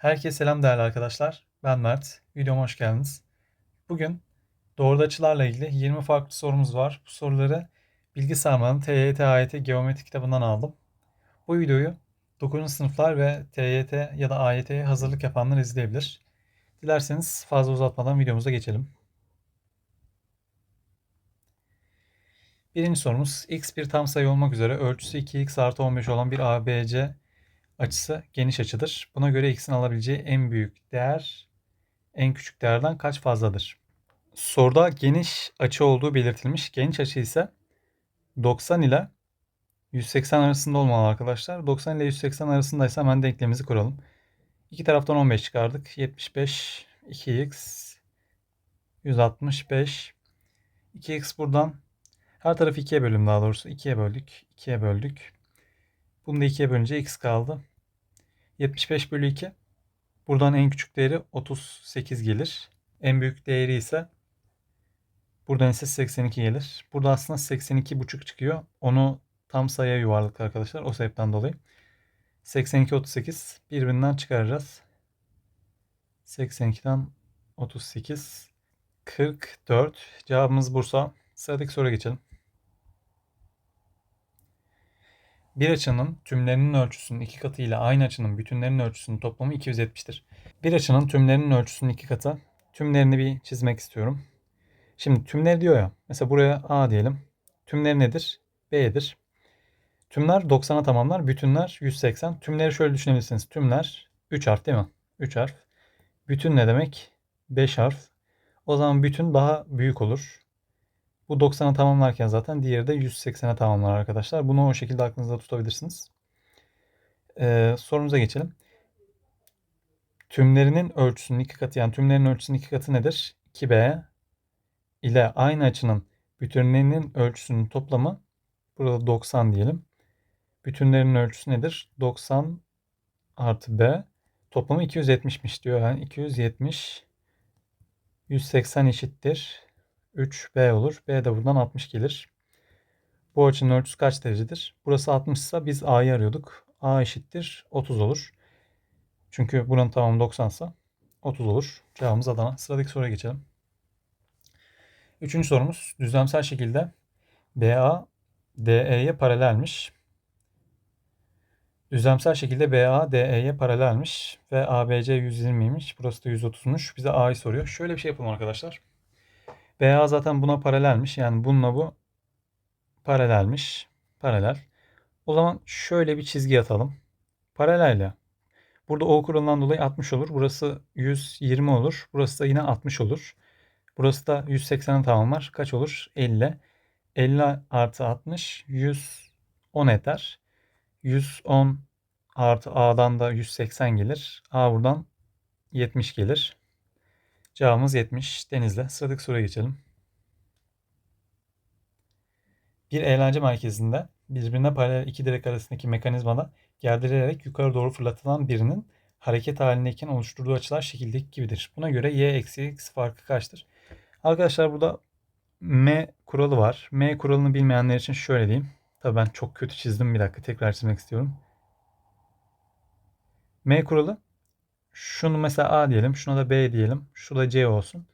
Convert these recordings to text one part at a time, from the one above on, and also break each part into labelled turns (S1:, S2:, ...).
S1: Herkese selam değerli arkadaşlar. Ben Mert. Videoma hoş geldiniz. Bugün doğru açılarla ilgili 20 farklı sorumuz var. Bu soruları Bilgi Sarmal'ın TYT AYT Geometri kitabından aldım. Bu videoyu 9. sınıflar ve TYT ya da AYT'ye hazırlık yapanlar izleyebilir. Dilerseniz fazla uzatmadan videomuza geçelim. Birinci sorumuz x bir tam sayı olmak üzere ölçüsü 2x artı 15 olan bir ABC açısı geniş açıdır. Buna göre x'in alabileceği en büyük değer en küçük değerden kaç fazladır? Soruda geniş açı olduğu belirtilmiş. Geniş açı ise 90 ile 180 arasında olmalı arkadaşlar. 90 ile 180 arasındaysa hemen denklemimizi kuralım. İki taraftan 15 çıkardık. 75 2x 165 2x buradan her tarafı 2'ye bölüm daha doğrusu. 2'ye böldük. 2'ye böldük. Bunu da 2'ye bölünce x kaldı. 75 bölü 2. Buradan en küçük değeri 38 gelir. En büyük değeri ise buradan ise 82 gelir. Burada aslında 82,5 çıkıyor. Onu tam sayıya yuvarladık arkadaşlar. O sebepten dolayı. 82, 38 birbirinden çıkaracağız. 82'den 38 44 cevabımız Bursa. Sıradaki soruya geçelim. Bir açının tümlerinin ölçüsünün iki katı ile aynı açının bütünlerinin ölçüsünün toplamı 270'tir. Bir açının tümlerinin ölçüsünün iki katı. Tümlerini bir çizmek istiyorum. Şimdi tümleri diyor ya. Mesela buraya A diyelim. Tümleri nedir? B'dir. Tümler 90'a tamamlar. Bütünler 180. Tümleri şöyle düşünebilirsiniz. Tümler 3 harf değil mi? 3 harf. Bütün ne demek? 5 harf. O zaman bütün daha büyük olur. Bu 90'a tamamlarken zaten diğeri de 180'e tamamlar arkadaşlar. Bunu o şekilde aklınızda tutabilirsiniz. Ee, sorumuza geçelim. Tümlerinin ölçüsünün iki katı yani tümlerin ölçüsünün iki katı nedir? 2b ile aynı açının bütünlerinin ölçüsünün toplamı burada 90 diyelim. Bütünlerin ölçüsü nedir? 90 artı b toplamı 270'miş diyor. Yani 270 180 eşittir 3B olur. B de buradan 60 gelir. Bu açının ölçüsü kaç derecedir? Burası 60 ise biz A'yı arıyorduk. A eşittir 30 olur. Çünkü buranın tamamı 90 ise 30 olur. Cevabımız Adana. Sıradaki soruya geçelim. Üçüncü sorumuz düzlemsel şekilde BA DE'ye paralelmiş. Düzlemsel şekilde BA DE'ye paralelmiş ve ABC 120'ymiş. Burası da 130'muş. Bize A'yı soruyor. Şöyle bir şey yapalım arkadaşlar. BA zaten buna paralelmiş. Yani bununla bu paralelmiş. Paralel. O zaman şöyle bir çizgi atalım. Paralel Burada O kuralından dolayı 60 olur. Burası 120 olur. Burası da yine 60 olur. Burası da 180'e tamamlar. Kaç olur? 50. 50 artı 60 110 eder. 110 artı A'dan da 180 gelir. A buradan 70 gelir. Cevabımız 70. Deniz'de. Sıradaki soruya geçelim. Bir eğlence merkezinde birbirine paralel iki direk arasındaki mekanizmada gerdirilerek yukarı doğru fırlatılan birinin hareket halindeyken oluşturduğu açılar şekildeki gibidir. Buna göre y eksi x farkı kaçtır? Arkadaşlar burada m kuralı var. M kuralını bilmeyenler için şöyle diyeyim. Tabii ben çok kötü çizdim. Bir dakika tekrar çizmek istiyorum. M kuralı şunu mesela A diyelim. Şuna da B diyelim. Şu da C olsun.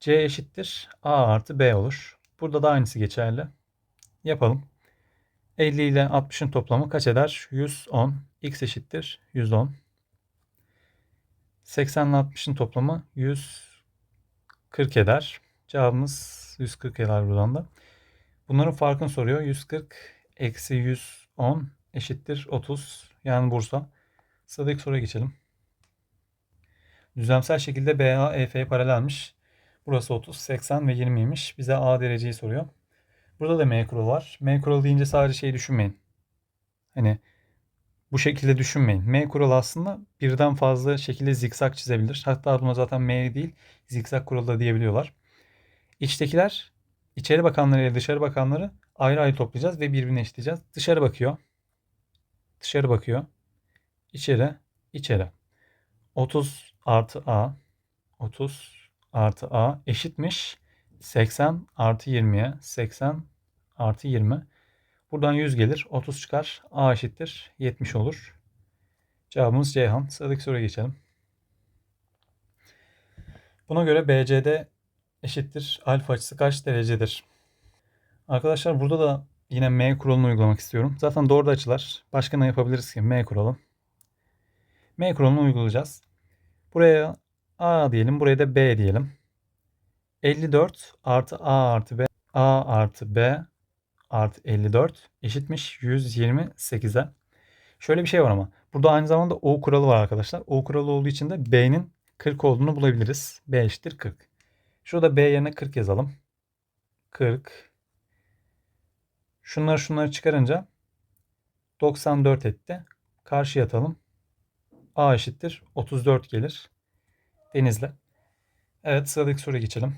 S1: C eşittir A artı B olur. Burada da aynısı geçerli. Yapalım. 50 ile 60'ın toplamı kaç eder? 110. X eşittir 110. 80 ile 60'ın toplamı 140 eder. Cevabımız 140 eder buradan da. Bunların farkını soruyor. 140 eksi 110 eşittir 30. Yani Bursa. Sıradaki soruya geçelim. Düzlemsel şekilde BA EF'ye paralelmiş. Burası 30, 80 ve 20'ymiş. Bize A dereceyi soruyor. Burada da M kuralı var. M kuralı deyince sadece şeyi düşünmeyin. Hani bu şekilde düşünmeyin. M kuralı aslında birden fazla şekilde zikzak çizebilir. Hatta buna zaten M değil zikzak kuralı da diyebiliyorlar. İçtekiler içeri bakanları ile dışarı bakanları ayrı ayrı toplayacağız ve birbirine eşitleyeceğiz. Dışarı bakıyor. Dışarı bakıyor. İçeri, içeri. 30 artı A 30 artı A eşitmiş 80 artı 20'ye 80 artı 20. Buradan 100 gelir. 30 çıkar. A eşittir 70 olur. Cevabımız Ceyhan. Sıradaki soruya geçelim. Buna göre BCD eşittir alfa açısı kaç derecedir? Arkadaşlar burada da yine M kuralını uygulamak istiyorum. Zaten doğru da açılar. Başka ne yapabiliriz ki? M kuralı. M kuralını uygulayacağız. Buraya A diyelim. Buraya da B diyelim. 54 artı A artı B A artı B artı 54 eşitmiş 128'e. Şöyle bir şey var ama. Burada aynı zamanda O kuralı var arkadaşlar. O kuralı olduğu için de B'nin 40 olduğunu bulabiliriz. B eşittir 40. Şurada B yerine 40 yazalım. 40. Şunları şunları çıkarınca 94 etti. Karşıya atalım. A eşittir 34 gelir. Denizle. Evet sıradaki soruya geçelim.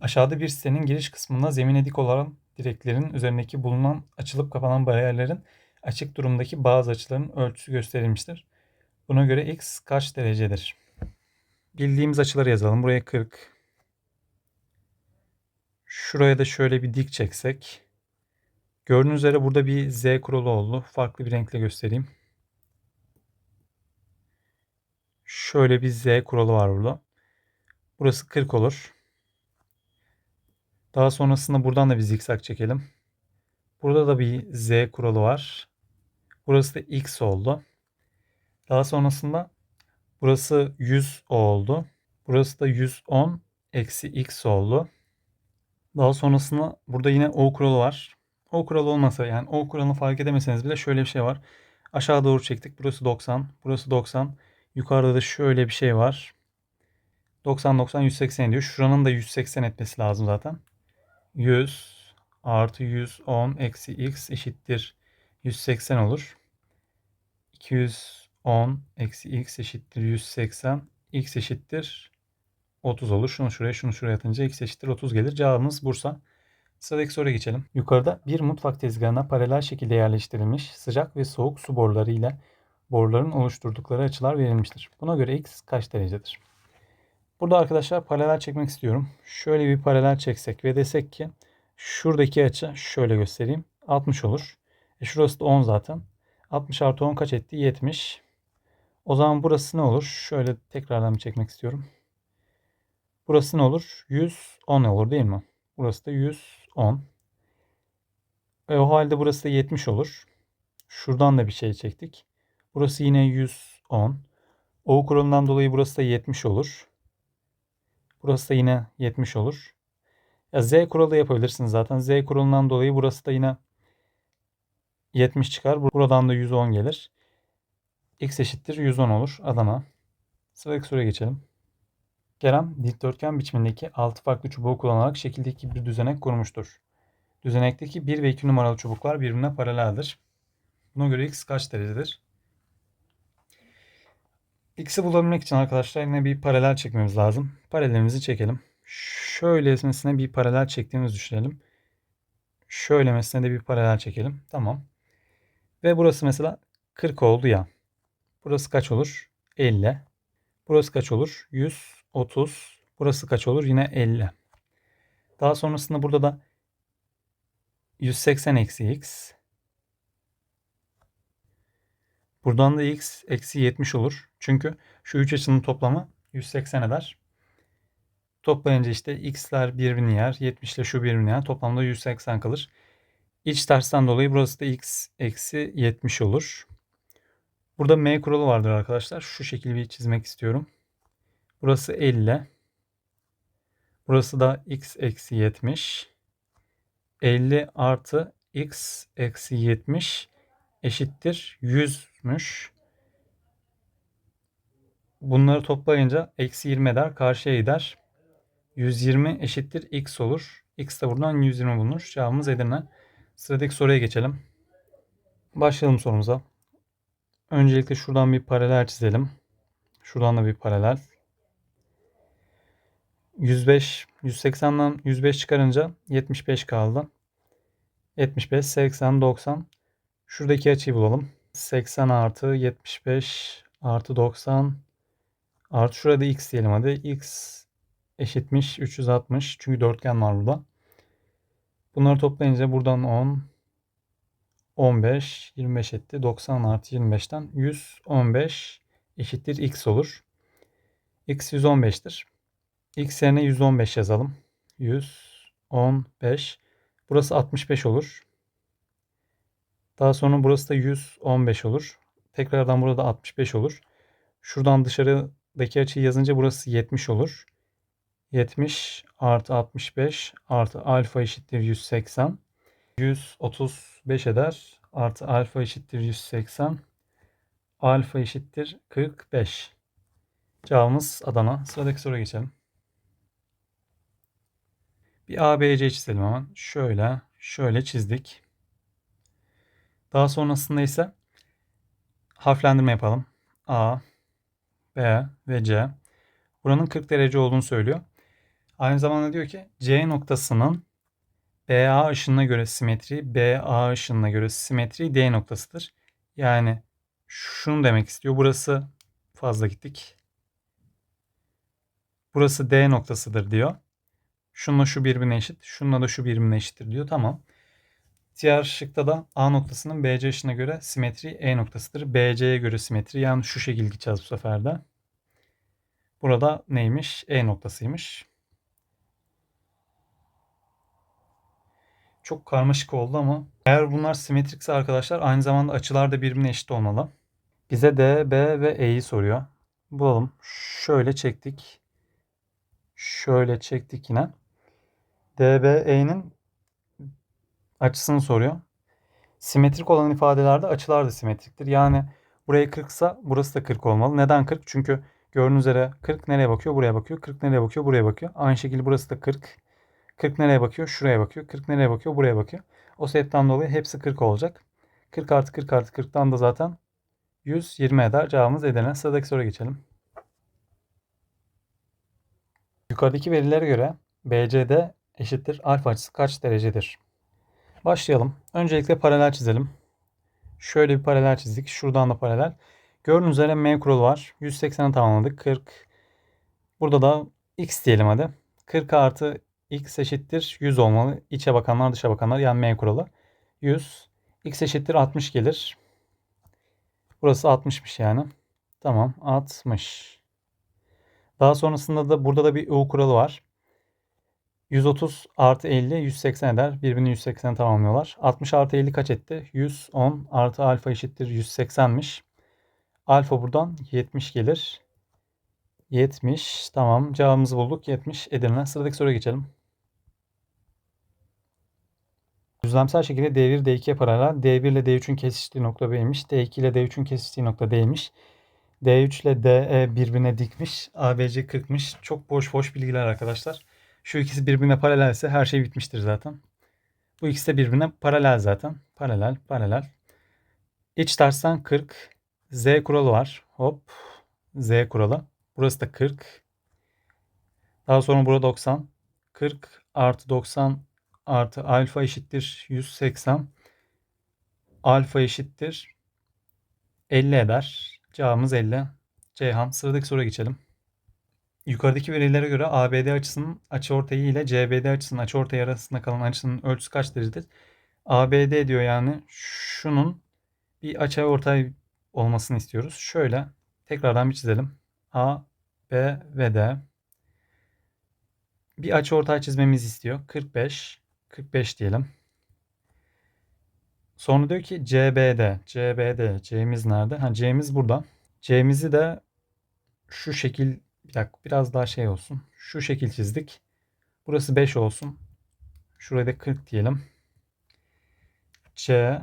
S1: Aşağıda bir sitenin giriş kısmında zemine dik olan direklerin üzerindeki bulunan açılıp kapanan bariyerlerin açık durumdaki bazı açıların ölçüsü gösterilmiştir. Buna göre x kaç derecedir? Bildiğimiz açıları yazalım. Buraya 40. Şuraya da şöyle bir dik çeksek. Gördüğünüz üzere burada bir z kuralı oldu. Farklı bir renkle göstereyim. Şöyle bir z kuralı var burada. Burası 40 olur. Daha sonrasında buradan da bir zikzak çekelim. Burada da bir z kuralı var. Burası da x oldu. Daha sonrasında burası 100 oldu. Burası da 110 eksi x oldu. Daha sonrasında burada yine o kuralı var. O kuralı olmasa yani o kuralını fark edemeseniz bile şöyle bir şey var. Aşağı doğru çektik. Burası 90. Burası 90. Yukarıda da şöyle bir şey var. 90 90 180 diyor. Şuranın da 180 etmesi lazım zaten. 100 artı 110 eksi x eşittir 180 olur. 210 eksi x eşittir 180. x eşittir 30 olur. Şunu şuraya şunu şuraya atınca x eşittir 30 gelir. Cevabımız Bursa. Sıradaki soruya geçelim. Yukarıda bir mutfak tezgahına paralel şekilde yerleştirilmiş sıcak ve soğuk su boruları ile boruların oluşturdukları açılar verilmiştir. Buna göre x kaç derecedir? Burada arkadaşlar paralel çekmek istiyorum. Şöyle bir paralel çeksek ve desek ki şuradaki açı şöyle göstereyim. 60 olur. E şurası da 10 zaten. 60 artı 10 kaç etti? 70. O zaman burası ne olur? Şöyle tekrardan bir çekmek istiyorum. Burası ne olur? 110 olur değil mi? Burası da 110. Ve o halde burası da 70 olur. Şuradan da bir şey çektik. Burası yine 110. O kuralından dolayı burası da 70 olur. Burası da yine 70 olur. Ya Z kuralı yapabilirsiniz zaten. Z kuralından dolayı burası da yine 70 çıkar. Buradan da 110 gelir. X eşittir 110 olur. Adana. Sıradaki soruya geçelim. Kerem dikdörtgen biçimindeki 6 farklı çubuğu kullanarak şekildeki bir düzenek kurmuştur. Düzenekteki 1 ve 2 numaralı çubuklar birbirine paraleldir. Buna göre x kaç derecedir? X'i bulabilmek için arkadaşlar yine bir paralel çekmemiz lazım. Paralelimizi çekelim. Şöylesine bir paralel çektiğimizi düşünelim. Şöylemesine de bir paralel çekelim. Tamam. Ve burası mesela 40 oldu ya. Burası kaç olur? 50. Burası kaç olur? 130. Burası kaç olur? Yine 50. Daha sonrasında burada da 180 eksi x. Buradan da x eksi 70 olur. Çünkü şu üç açının toplamı 180 eder. Toplayınca işte x'ler birbirini yer. 70 ile şu birbirini yer. Toplamda 180 kalır. İç tersten dolayı burası da x eksi 70 olur. Burada m kuralı vardır arkadaşlar. Şu şekilde bir çizmek istiyorum. Burası 50. Burası da x eksi 70. 50 artı x eksi 70 eşittir 100'müş. Bunları toplayınca eksi 20 eder. Karşıya gider. 120 eşittir x olur. x de buradan 120 bulunur. Cevabımız Edirne. Sıradaki soruya geçelim. Başlayalım sorumuza. Öncelikle şuradan bir paralel çizelim. Şuradan da bir paralel. 105, 180'den 105 çıkarınca 75 kaldı. 75, 80, 90. Şuradaki açıyı bulalım. 80 artı 75 artı 90 artı şurada x diyelim hadi. x eşitmiş 360. Çünkü dörtgen var burada. Bunları toplayınca buradan 10, 15, 25 etti. 90 artı 25'ten 115 eşittir x olur. x 115'tir. x yerine 115 yazalım. 115. Burası 65 olur. Daha sonra burası da 115 olur. Tekrardan burada 65 olur. Şuradan dışarıdaki açıyı yazınca burası 70 olur. 70 artı 65 artı alfa eşittir 180. 135 eder. Artı alfa eşittir 180. Alfa eşittir 45. Cevabımız Adana. Sıradaki soruya geçelim. Bir ABC çizelim hemen. Şöyle, şöyle çizdik. Daha sonrasında ise harflendirme yapalım. A, B ve C. Buranın 40 derece olduğunu söylüyor. Aynı zamanda diyor ki C noktasının BA ışınına göre simetri, BA ışınına göre simetri D noktasıdır. Yani şunu demek istiyor. Burası fazla gittik. Burası D noktasıdır diyor. Şununla şu birbirine eşit. Şununla da şu birbirine eşittir diyor. Tamam. Diğer şıkta da A noktasının BC ışığına göre simetri E noktasıdır. BC'ye göre simetri yani şu şekil gideceğiz bu sefer de. Burada neymiş? E noktasıymış. Çok karmaşık oldu ama eğer bunlar simetrikse arkadaşlar aynı zamanda açılar da birbirine eşit olmalı. Bize D, B ve E'yi soruyor. Bulalım. Şöyle çektik. Şöyle çektik yine. DBE'nin açısını soruyor. Simetrik olan ifadelerde açılar da simetriktir. Yani buraya 40 ise burası da 40 olmalı. Neden 40? Çünkü gördüğünüz üzere 40 nereye bakıyor? Buraya bakıyor. 40 nereye bakıyor? Buraya bakıyor. Aynı şekilde burası da 40. 40 nereye bakıyor? Şuraya bakıyor. 40 nereye bakıyor? Buraya bakıyor. O sebepten dolayı hepsi 40 olacak. 40 artı 40 artı 40'tan da zaten 120 eder. Cevabımız Edirne. Sıradaki soruya geçelim. Yukarıdaki verilere göre BCD eşittir alfa açısı kaç derecedir? Başlayalım. Öncelikle paralel çizelim. Şöyle bir paralel çizdik. Şuradan da paralel. Gördüğünüz üzere M kuralı var. 180'e tamamladık. 40. Burada da x diyelim hadi. 40 artı x eşittir 100 olmalı. İçe bakanlar dışa bakanlar yani M kuralı. 100. x eşittir 60 gelir. Burası 60'mış yani. Tamam 60. Daha sonrasında da burada da bir U kuralı var. 130 artı 50 180 eder. Birbirini 180 tamamlıyorlar. 60 artı 50 kaç etti? 110 artı alfa eşittir 180'miş. Alfa buradan 70 gelir. 70. Tamam. Cevabımızı bulduk. 70 Edirne. Sıradaki soruya geçelim. Düzlemsel şekilde D1 D2'ye paralel. D1 ile D3'ün kesiştiği nokta B'ymiş. D2 ile D3'ün kesiştiği nokta D'ymiş. D3 ile DE birbirine dikmiş. ABC 40'mış. Çok boş boş bilgiler arkadaşlar. Şu ikisi birbirine paralelse her şey bitmiştir zaten. Bu ikisi de birbirine paralel zaten. Paralel, paralel. İç tersten 40. Z kuralı var. Hop. Z kuralı. Burası da 40. Daha sonra burada 90. 40 artı 90 artı alfa eşittir 180. Alfa eşittir 50 eder. Cevabımız 50. Ceyhan. Sıradaki soruya geçelim. Yukarıdaki verilere göre ABD açısının açıortayı ile CBD açısının açıortayı arasında kalan açının ölçüsü kaç derecedir? ABD diyor yani şunun bir açıortay olmasını istiyoruz. Şöyle tekrardan bir çizelim. A, B ve D. Bir açıortay çizmemizi istiyor. 45. 45 diyelim. Sonra diyor ki CBD. CBD. C'miz nerede? Ha C'miz burada. C'mizi de şu şekil bir dakika biraz daha şey olsun. Şu şekil çizdik. Burası 5 olsun. Şuraya da 40 diyelim. C,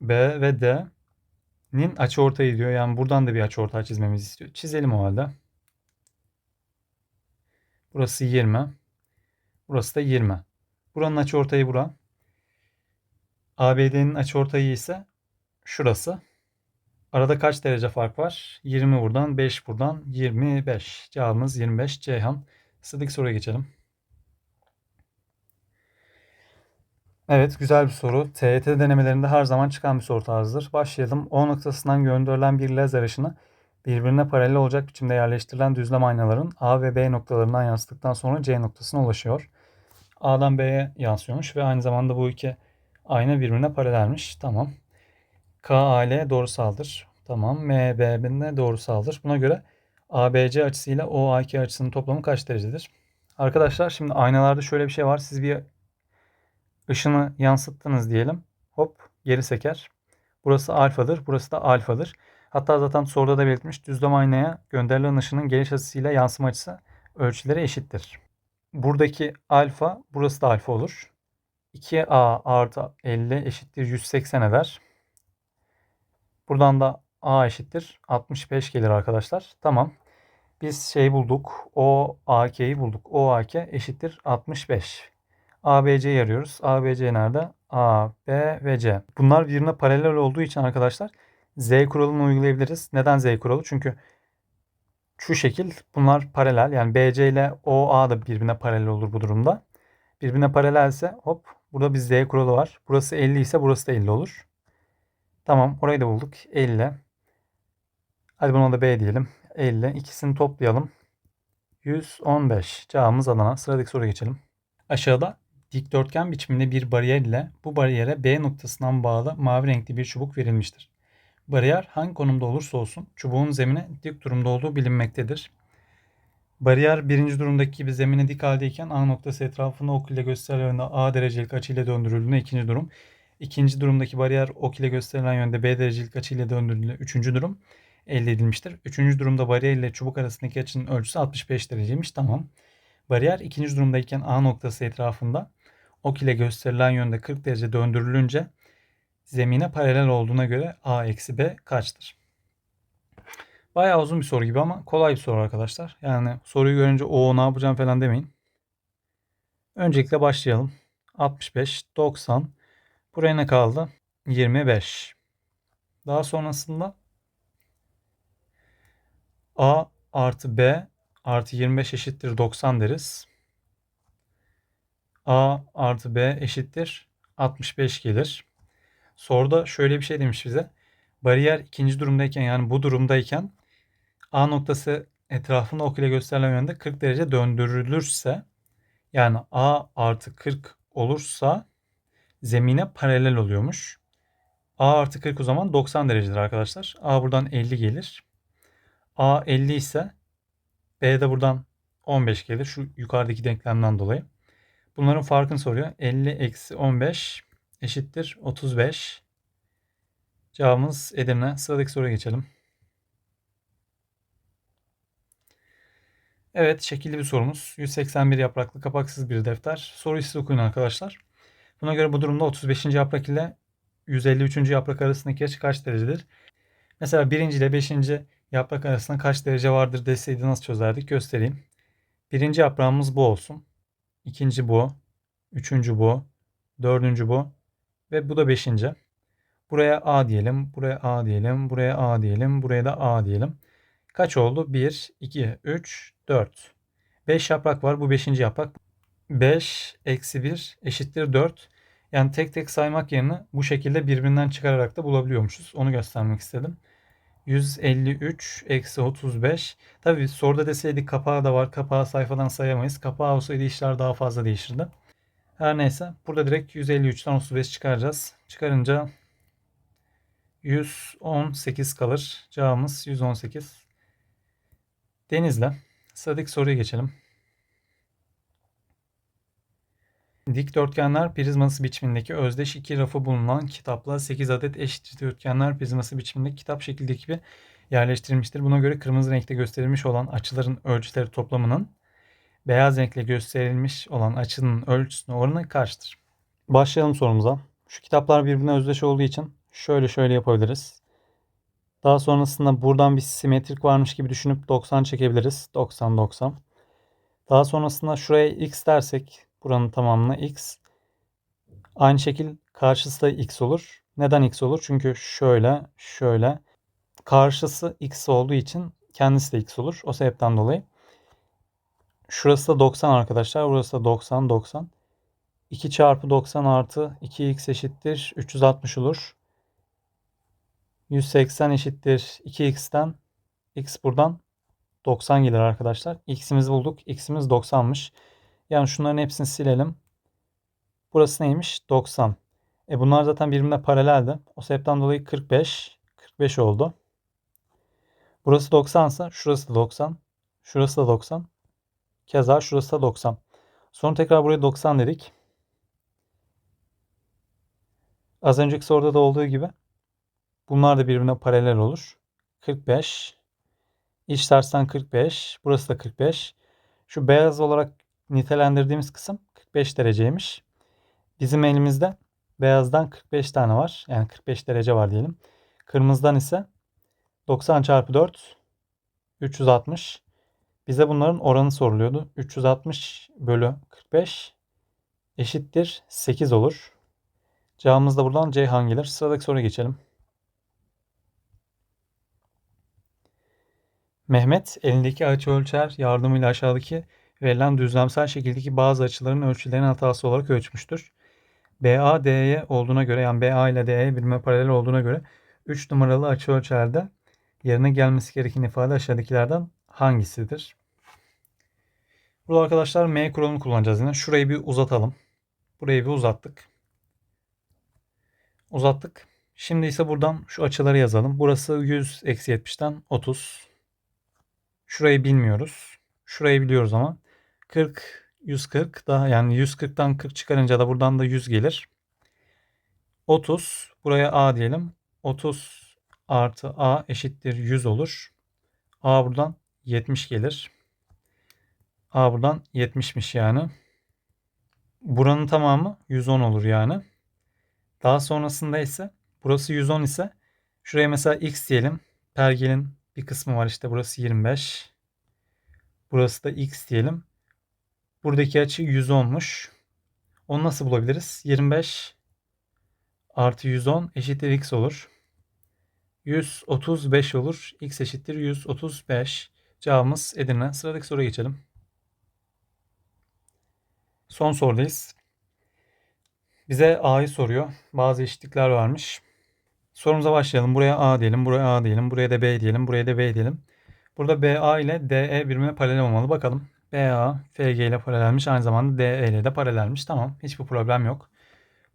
S1: B ve D'nin açıortayı diyor. Yani buradan da bir açıortay çizmemizi istiyor. Çizelim o halde. Burası 20. Burası da 20. Buranın açıortayı bura. ABD'nin açıortayı ise şurası. Arada kaç derece fark var? 20 buradan, 5 buradan, 25. Cevabımız 25 Ceyhan. Sıradaki soruya geçelim. Evet güzel bir soru. TYT denemelerinde her zaman çıkan bir soru tarzıdır. Başlayalım. O noktasından gönderilen bir lazer ışını birbirine paralel olacak biçimde yerleştirilen düzlem aynaların A ve B noktalarından yansıttıktan sonra C noktasına ulaşıyor. A'dan B'ye yansıyormuş ve aynı zamanda bu iki Ayna birbirine paralelmiş. Tamam. KAL doğrusaldır. Tamam. MBB doğrusaldır. Buna göre ABC açısıyla OAK açısının toplamı kaç derecedir? Arkadaşlar şimdi aynalarda şöyle bir şey var. Siz bir ışını yansıttınız diyelim. Hop geri seker. Burası alfadır. Burası da alfadır. Hatta zaten soruda da belirtmiş. Düzlem aynaya gönderilen ışının geliş açısıyla yansıma açısı ölçüleri eşittir. Buradaki alfa burası da alfa olur. 2a artı 50 eşittir 180 eder. Buradan da a eşittir 65 gelir arkadaşlar. Tamam. Biz şey bulduk. O AK'yi bulduk. O AK eşittir 65. ABC'yi arıyoruz. ABC nerede? A, B ve C. Bunlar birbirine paralel olduğu için arkadaşlar Z kuralını uygulayabiliriz. Neden Z kuralı? Çünkü şu şekil bunlar paralel. Yani BC ile OA da birbirine paralel olur bu durumda. Birbirine paralelse hop burada bir Z kuralı var. Burası 50 ise burası da 50 olur. Tamam orayı da bulduk. 50. Hadi buna da B diyelim. 50. İkisini toplayalım. 115. Cevabımız Adana. Sıradaki soruya geçelim. Aşağıda dikdörtgen biçiminde bir bariyer ile bu bariyere B noktasından bağlı mavi renkli bir çubuk verilmiştir. Bariyer hangi konumda olursa olsun çubuğun zemine dik durumda olduğu bilinmektedir. Bariyer birinci durumdaki gibi zemine dik haldeyken A noktası etrafında ok ile gösterilen yönde A derecelik açıyla döndürüldüğünde ikinci durum. İkinci durumdaki bariyer ok ile gösterilen yönde B derecelik açıyla döndürüldüğünde üçüncü durum elde edilmiştir. Üçüncü durumda bariyer ile çubuk arasındaki açının ölçüsü 65 dereceymiş. Tamam. Bariyer ikinci durumdayken A noktası etrafında ok ile gösterilen yönde 40 derece döndürülünce zemine paralel olduğuna göre A eksi B kaçtır? Bayağı uzun bir soru gibi ama kolay bir soru arkadaşlar. Yani soruyu görünce o ne yapacağım falan demeyin. Öncelikle başlayalım. 65, 90. Buraya ne kaldı? 25. Daha sonrasında A artı B artı 25 eşittir 90 deriz. A artı B eşittir 65 gelir. Soruda şöyle bir şey demiş bize. Bariyer ikinci durumdayken yani bu durumdayken A noktası etrafında ok ile gösterilen yönde 40 derece döndürülürse yani A artı 40 olursa zemine paralel oluyormuş. A artı 40 o zaman 90 derecedir arkadaşlar. A buradan 50 gelir. A 50 ise B de buradan 15 gelir. Şu yukarıdaki denklemden dolayı. Bunların farkını soruyor. 50 eksi 15 eşittir 35. Cevabımız Edirne. Sıradaki soruya geçelim. Evet şekilli bir sorumuz. 181 yapraklı kapaksız bir defter. Soruyu siz okuyun arkadaşlar. Buna göre bu durumda 35. yaprak ile 153. yaprak arasındaki açı kaç derecedir? Mesela 1. ile 5. yaprak arasında kaç derece vardır deseydi nasıl çözerdik göstereyim. Birinci yaprağımız bu olsun. İkinci bu. Üçüncü bu. Dördüncü bu. Ve bu da beşinci. Buraya A diyelim. Buraya A diyelim. Buraya A diyelim. Buraya da A diyelim. Kaç oldu? 1, 2, 3, 4. 5 yaprak var. Bu 5. yaprak. 5 eksi 1 eşittir 4. Yani tek tek saymak yerine bu şekilde birbirinden çıkararak da bulabiliyormuşuz. Onu göstermek istedim. 153 eksi 35. Tabi soruda deseydik kapağı da var. Kapağı sayfadan sayamayız. Kapağı olsaydı işler daha fazla değişirdi. Her neyse. Burada direkt 153'ten 35 çıkaracağız. Çıkarınca 118 kalır. Cevabımız 118. Denizle. Sıradaki soruya geçelim. Dikdörtgenler prizması biçimindeki özdeş iki rafı bulunan kitapla 8 adet eşit dikdörtgenler prizması biçimindeki kitap şekildeki gibi yerleştirilmiştir. Buna göre kırmızı renkte gösterilmiş olan açıların ölçüleri toplamının beyaz renkle gösterilmiş olan açının ölçüsüne oranı kaçtır? Başlayalım sorumuza. Şu kitaplar birbirine özdeş olduğu için şöyle şöyle yapabiliriz. Daha sonrasında buradan bir simetrik varmış gibi düşünüp 90 çekebiliriz. 90 90. Daha sonrasında şuraya x dersek buranın tamamına x. Aynı şekil karşısı da x olur. Neden x olur? Çünkü şöyle şöyle karşısı x olduğu için kendisi de x olur. O sebepten dolayı. Şurası da 90 arkadaşlar. Burası da 90 90. 2 çarpı 90 artı 2x eşittir 360 olur. 180 eşittir 2x'ten x buradan 90 gelir arkadaşlar. X'imizi bulduk. X'imiz 90'mış. Yani şunların hepsini silelim. Burası neymiş? 90. E bunlar zaten birbirine paraleldi. O sebepten dolayı 45, 45 oldu. Burası 90 ise şurası da 90. Şurası da 90. Keza şurası da 90. Sonra tekrar buraya 90 dedik. Az önceki soruda da olduğu gibi bunlar da birbirine paralel olur. 45. İç tersten 45. Burası da 45. Şu beyaz olarak nitelendirdiğimiz kısım 45 dereceymiş. Bizim elimizde beyazdan 45 tane var. Yani 45 derece var diyelim. Kırmızıdan ise 90 çarpı 4 360. Bize bunların oranı soruluyordu. 360 bölü 45 eşittir 8 olur. Cevabımız da buradan Ceyhan gelir. Sıradaki soruya geçelim. Mehmet elindeki açı ölçer yardımıyla aşağıdaki verilen düzlemsel şekildeki bazı açıların ölçülerin hatası olarak ölçmüştür. BA DE olduğuna göre yani BA ile DE birbirine paralel olduğuna göre 3 numaralı açı ölçerde yerine gelmesi gereken ifade aşağıdakilerden hangisidir? Burada arkadaşlar M kuralını kullanacağız yine. Şurayı bir uzatalım. Burayı bir uzattık. Uzattık. Şimdi ise buradan şu açıları yazalım. Burası 100 eksi 70'ten 30. Şurayı bilmiyoruz. Şurayı biliyoruz ama 40 140 da yani 140'tan 40 çıkarınca da buradan da 100 gelir. 30 buraya A diyelim. 30 artı A eşittir 100 olur. A buradan 70 gelir. A buradan 70'miş yani. Buranın tamamı 110 olur yani. Daha sonrasında ise burası 110 ise şuraya mesela x diyelim. Pergelin bir kısmı var işte burası 25. Burası da x diyelim. Buradaki açı 110'muş. Onu nasıl bulabiliriz? 25 artı 110 eşittir x olur. 135 olur. x eşittir 135. Cevabımız Edirne. Sıradaki soruya geçelim. Son sorudayız. Bize A'yı soruyor. Bazı eşitlikler varmış. Sorumuza başlayalım. Buraya A diyelim, buraya A diyelim, buraya da B diyelim, buraya da B diyelim. Burada BA ile DE birbirine paralel olmalı. Bakalım. BA FG ile paralelmiş. Aynı zamanda DE ile de paralelmiş. Tamam. Hiçbir problem yok.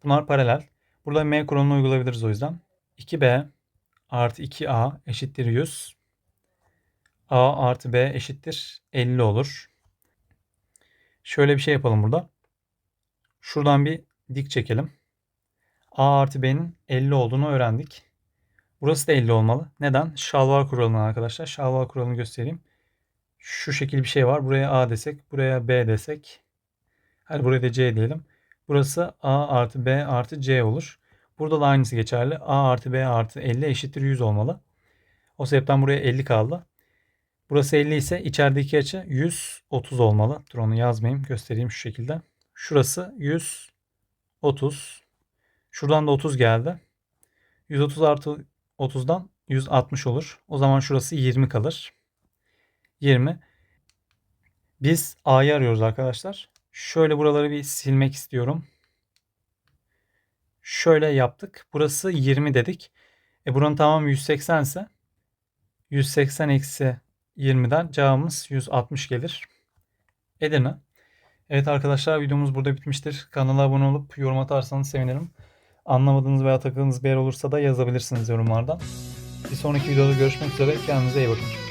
S1: Bunlar paralel. Burada M kuralını uygulayabiliriz o yüzden. 2B artı 2A eşittir 100. A artı B eşittir 50 olur. Şöyle bir şey yapalım burada. Şuradan bir dik çekelim. A artı B'nin 50 olduğunu öğrendik. Burası da 50 olmalı. Neden? Şalvar kuralından arkadaşlar. Şalvar kuralını göstereyim. Şu şekil bir şey var. Buraya A desek, buraya B desek. Hadi buraya da C diyelim. Burası A artı B artı C olur. Burada da aynısı geçerli. A artı B artı 50 eşittir 100 olmalı. O sebepten buraya 50 kaldı. Burası 50 ise içerideki açı 130 olmalı. Dur onu yazmayayım. Göstereyim şu şekilde. Şurası 130. Şuradan da 30 geldi. 130 artı 30'dan 160 olur. O zaman şurası 20 kalır. 20. Biz A'yı arıyoruz arkadaşlar. Şöyle buraları bir silmek istiyorum. Şöyle yaptık. Burası 20 dedik. E buranın tamamı 180 ise 180 eksi 20'den cevabımız 160 gelir. Edirne. Evet arkadaşlar videomuz burada bitmiştir. Kanala abone olup yorum atarsanız sevinirim. Anlamadığınız veya takıldığınız bir yer olursa da yazabilirsiniz yorumlardan. Bir sonraki videoda görüşmek üzere. Kendinize iyi bakın.